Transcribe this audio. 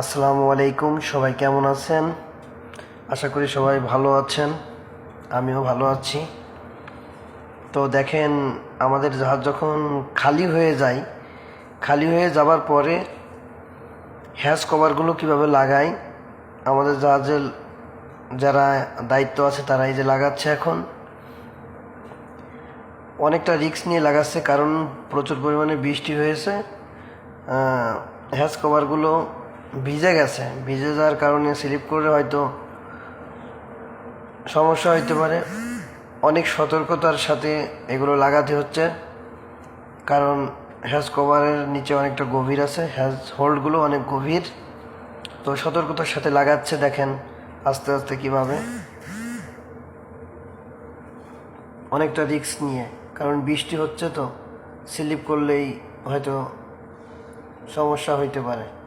আসসালামু আলাইকুম, সবাই কেমন আছেন? আশা করি সবাই ভালো আছেন, আমিও ভালো আছি। তো দেখেন, আমাদের জাহাজ যখন খালি হয়ে যায়, খালি হয়ে যাবার পরে হ্যাজ কভারগুলো কীভাবে লাগাই, আমাদের জাহাজের যারা দায়িত্ব আছে তারা এই যে লাগাচ্ছে এখন। অনেকটা রিস্ক নিয়ে লাগাচ্ছে, কারণ প্রচুর পরিমাণে বৃষ্টি হয়েছে। হ্যাজ কভারগুলো ভিজে গেছে। ভিজে যাওয়ার কারণে স্লিপ করে হয়তো সমস্যা হইতে পারে। অনেক সতর্কতার সাথে এগুলো লাগাতে হচ্ছে। কারণ হ্যাজ কভারের নিচে অনেকটা গভীর আছে। হ্যাজ হোল্ডগুলো অনেক গভীর। তো সতর্কতার সাথে লাগাচ্ছে দেখেন আস্তে আস্তে কীভাবে। অনেকটা রিস্ক নিয়ে। কারণ বৃষ্টি হচ্ছে তো, স্লিপ করলেই হয়তো সমস্যা হইতে পারে।